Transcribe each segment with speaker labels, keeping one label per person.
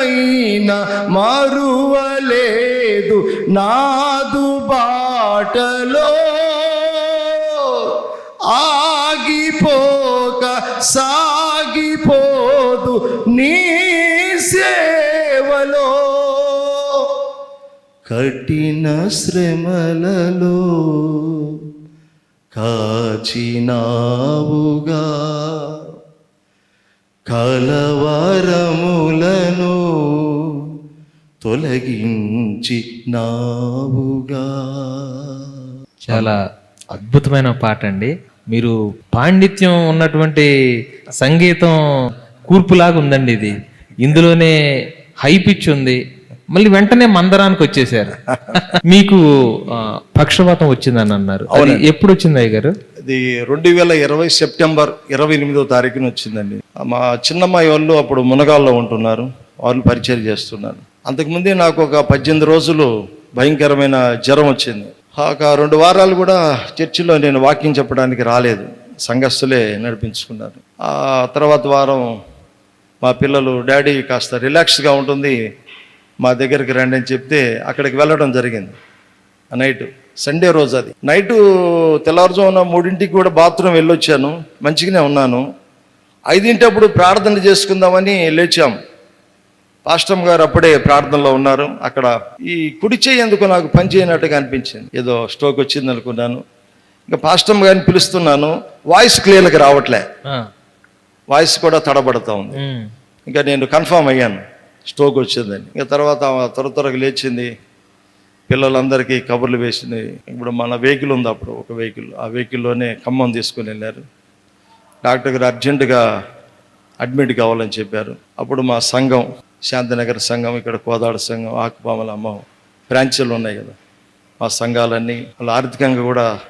Speaker 1: అయినా మారువలేదు నాదు బాటలో. ఆగిపోక సాగిపోదు నీ సేవలో. కఠిన శ్రమలలో కాచినావుగా. కలవరం తొలగించి నావుగా
Speaker 2: చాలా అద్భుతమైన పాట అండి. మీరు పాండిత్యం ఉన్నటువంటి సంగీతం కూర్పులాగా ఉందండి ఇది. ఇందులోనే హై పిచ్ ఉంది. మళ్ళీ వెంటనే మందరానికి వచ్చేసారు మీకు ఆ, పక్షవాతం వచ్చిందని అన్నారు. అది ఎప్పుడు వచ్చింది అయ్య గారు?
Speaker 1: ఇది రెండు వేల ఇరవై సెప్టెంబర్ ఇరవై ఎనిమిదో తారీఖున వచ్చిందండి. మా చిన్నమ్మాయి వాళ్ళు అప్పుడు మునగాల్లో ఉంటున్నారు. వాళ్ళు పరిచయం చేస్తున్నారు. అంతకుముందే నాకు ఒక పద్దెనిమిది రోజులు భయంకరమైన జ్వరం వచ్చింది. ఒక రెండు వారాలు కూడా చర్చిలో నేను వాకింగ్ చెప్పడానికి రాలేదు. సంఘస్థులే నడిపించుకున్నారు. ఆ తర్వాత వారం మా పిల్లలు డాడీ కాస్త రిలాక్స్గా ఉంటుంది. మా దగ్గరికి రండి అని చెప్తే అక్కడికి వెళ్ళడం జరిగింది. ఆ నైట్ సండే రోజు అది. నైటు తెల్లవారుజామున మూడింటికి కూడా బాత్రూమ్ వెళ్ళొచ్చాను. మంచిగానే ఉన్నాను. ఐదింటప్పుడు ప్రార్థన చేసుకుందామని లేచాం. పాస్టమ్ గారు అప్పుడే ప్రార్థనలో ఉన్నారు. అక్కడ ఈ కుడి ఎందుకు నాకు పని చేయనట్టుగా అనిపించింది. ఏదో స్ట్రోక్ వచ్చింది అనుకున్నాను. ఇంకా పాస్టమ్ గారిని పిలుస్తున్నాను. వాయిస్ క్లియర్గా రావట్లే. వాయిస్ కూడా తడబడుతూ ఉంది. ఇంకా నేను కన్ఫామ్ అయ్యాను. స్ట్రోక్ వచ్చిందని. ఇంకా తర్వాత త్వర త్వరగా లేచింది. పిల్లలందరికీ కబుర్లు వేసింది. ఇప్పుడు మన వెహికల్ ఉంది అప్పుడు ఒక వెహికల్. ఆ వెహికల్లోనే ఖమ్మం తీసుకుని వెళ్ళారు. డాక్టర్ గారు అర్జెంటుగా అడ్మిట్ కావాలని చెప్పారు. అప్పుడు మా సంఘం శాంతినగర్ సంఘం ఇక్కడ కోదాడ సంఘం ఆకుపామల అమ్మ బ్రాంచీలు ఉన్నాయి కదా. మా సంఘాలన్నీ వాళ్ళు ఆర్థికంగా కూడా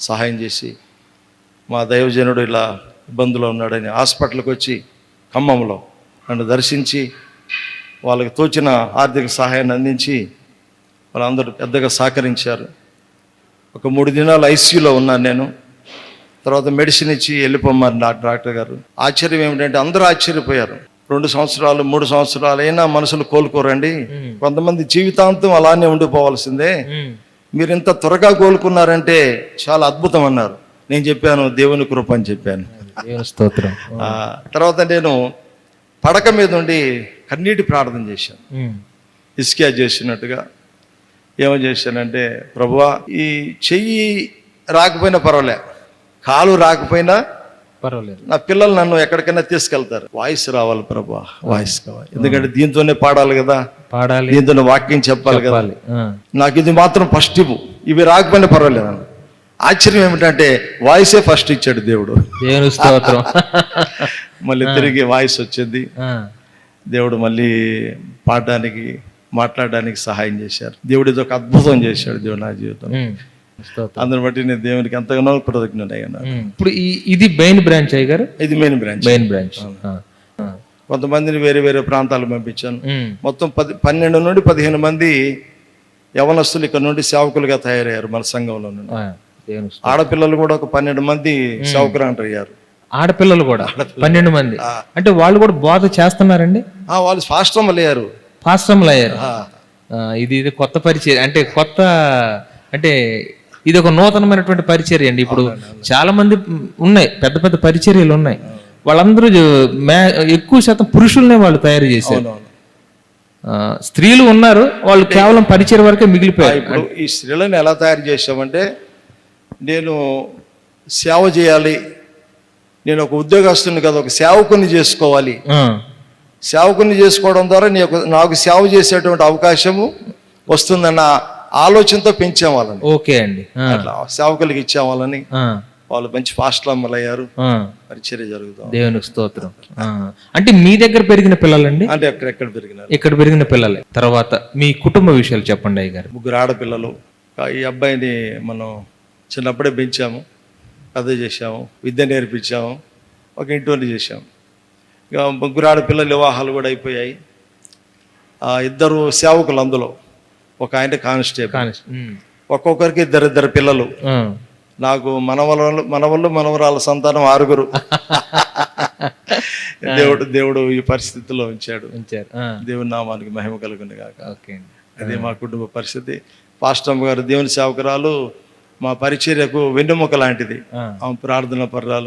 Speaker 1: సహాయం చేసి మా దైవజనుడు ఇలా ఇబ్బందులో ఉన్నాడని హాస్పిటల్కి వచ్చి ఖమ్మంలో నన్ను దర్శించి వాళ్ళకి తోచిన ఆర్థిక సహాయాన్ని అందించి వాళ్ళందరూ పెద్దగా సహకరించారు. ఒక మూడు దినాలు ఐసీయూలో ఉన్నాను నేను. తర్వాత మెడిసిన్ ఇచ్చి వెళ్ళిపోమ్మారు నా డాక్టర్ గారు. ఆశ్చర్యం ఏమిటంటే అందరూ ఆశ్చర్యపోయారు. రెండు సంవత్సరాలు మూడు సంవత్సరాలు అయినా మనుషులు కోలుకోరండి కొంతమంది జీవితాంతం అలానే ఉండిపోవాల్సిందే. మీరు ఇంత త్వరగా కోలుకున్నారంటే చాలా అద్భుతం అన్నారు. నేను చెప్పాను దేవుని కృప అని చెప్పాను.
Speaker 2: స్తోత్రం.
Speaker 1: తర్వాత నేను పడక మీద ఉండి కన్నీటి ప్రార్థన చేశాను. ఇస్కియా చేసినట్టుగా. ఏమని చేశానంటే ప్రభువా ఈ చెయ్యి రాకపోయినా పర్వాలే. కాలు రాకపోయినా
Speaker 2: పర్వాలేదు.
Speaker 1: నా పిల్లలు నన్ను ఎక్కడికైనా తీసుకెళ్తారు. వాయిస్ రావాలి ప్రభా వాయిస్ కావాలి ఎందుకంటే దీంతోనే పాడాలి కదా.
Speaker 2: పాడాలి.
Speaker 1: దీంతోనే వాక్యం చెప్పాలి కదా. నాకు ఇది మాత్రం ఫస్ట్ ఇవ్వు. ఇవి రాకపోయినా పర్వాలేదు అన్న ఆశ్చర్యం ఏమిటంటే వాయిసే ఫస్ట్ ఇచ్చాడు దేవుడు.
Speaker 2: స్తోత్రం.
Speaker 1: మళ్ళీ తిరిగి వాయిస్ వచ్చింది. దేవుడు మళ్ళీ పాడడానికి మాట్లాడడానికి సహాయం చేశారు. దేవుడు ఇది ఒక అద్భుతం చేశాడు దేవుడు నా జీవితం అందుని బట్టి నేను దేవునికి ఎంతగానో కృతజ్ఞుడయ్యాను.
Speaker 2: ఇప్పుడు ఇది బెయిన్ బ్రాంచ్ అయ్య గారు?
Speaker 1: ఇది మెయిన్ బ్రాంచ్
Speaker 2: బెయిన్ బ్రాంచ్
Speaker 1: కొంతమందిని వేరే వేరే ప్రాంతాలకు పంపించాను. మొత్తం పది పన్నెండు నుండి పదిహేను మంది యవనస్తులు ఇక్కడ నుండి సేవకులుగా తయారయ్యారు మన సంఘంలో నుండి. ఆడపిల్లలు కూడా ఒక పన్నెండు మంది సేవకురాంటారు అయ్యారు.
Speaker 2: ఆడపిల్లలు కూడా పన్నెండు మంది. అంటే వాళ్ళు కూడా బోధ చేస్తున్నారండి?
Speaker 1: ఆ, వాళ్ళు ఫాస్ట్రమ్మలు అయ్యారు.
Speaker 2: పాశ్రమలు అయ్యారు. ఇది ఇది కొత్త పరిచయం. అంటే కొత్త అంటే ఇది ఒక నూతనమైనటువంటి పరిచర్య అండి. ఇప్పుడు చాలా మంది ఉన్నాయి పెద్ద పెద్ద పరిచర్యలు ఉన్నాయి. వాళ్ళందరూ ఎక్కువ శాతం పురుషుల్నే వాళ్ళు తయారు చేశారు. స్త్రీలు ఉన్నారు వాళ్ళు కేవలం పరిచయం వరకే మిగిలిపోయారు.
Speaker 1: ఇప్పుడు ఈ స్త్రీలను ఎలా తయారు చేసామంటే నేను సేవ చేయాలి నేను ఒక ఉద్యోగస్తుని కదా ఒక సేవకుని చేసుకోవాలి. సేవకుని చేసుకోవడం ద్వారా నీకు నాకు సేవ చేసేటువంటి అవకాశము వస్తుందన్న ఆలోచనతో పెంచాం వాళ్ళని
Speaker 2: ఓకే అండి.
Speaker 1: అట్లా సేవకులకి ఇచ్చాం వాళ్ళని వాళ్ళు మంచి ఫాస్ట్లు అయ్యారు పరిచర్య జరుగుతాం
Speaker 2: దేవునికి స్తోత్రం. అంటే మీ దగ్గర పెరిగిన పిల్లలండి?
Speaker 1: అంటే ఎక్కడెక్కడ పెరిగినారు?
Speaker 2: ఇక్కడ పెరిగిన పిల్లలే. తర్వాత మీ కుటుంబ విషయాలు చెప్పండి అయ్య గారు
Speaker 1: ముగ్గురు ఆడపిల్లలు. ఈ అబ్బాయిని మనం చిన్నప్పుడే పెంచాము. పెద్ద చేశాము. విద్య నేర్పించాము. ఒక ఇంటి చేశాము. ఇక ముగ్గురు ఆడపిల్లల వివాహాలు కూడా అయిపోయాయి. ఆ ఇద్దరు సేవకులు అందులో. ఒక ఆయన కానిస్టేబుల్. ఒక్కొక్కరికి ఇద్దరు ఇద్దరు పిల్లలు నాకు మనవలు మనవళ్ళు మనవరాల సంతానం ఆరుగురు. దేవుడు దేవుడు ఈ పరిస్థితిలో ఉంచాడు.
Speaker 2: ఉంచారు. ఆ,
Speaker 1: దేవుని నామానికి మహిమ కలుగును కాక అది మా కుటుంబ పరిస్థితి. పాస్టమ్ గారు దేవుని సేవకురాలు మా పరిచర్యకు వెన్నెముక లాంటిది. ఆమె ప్రార్థన పర్రాలు.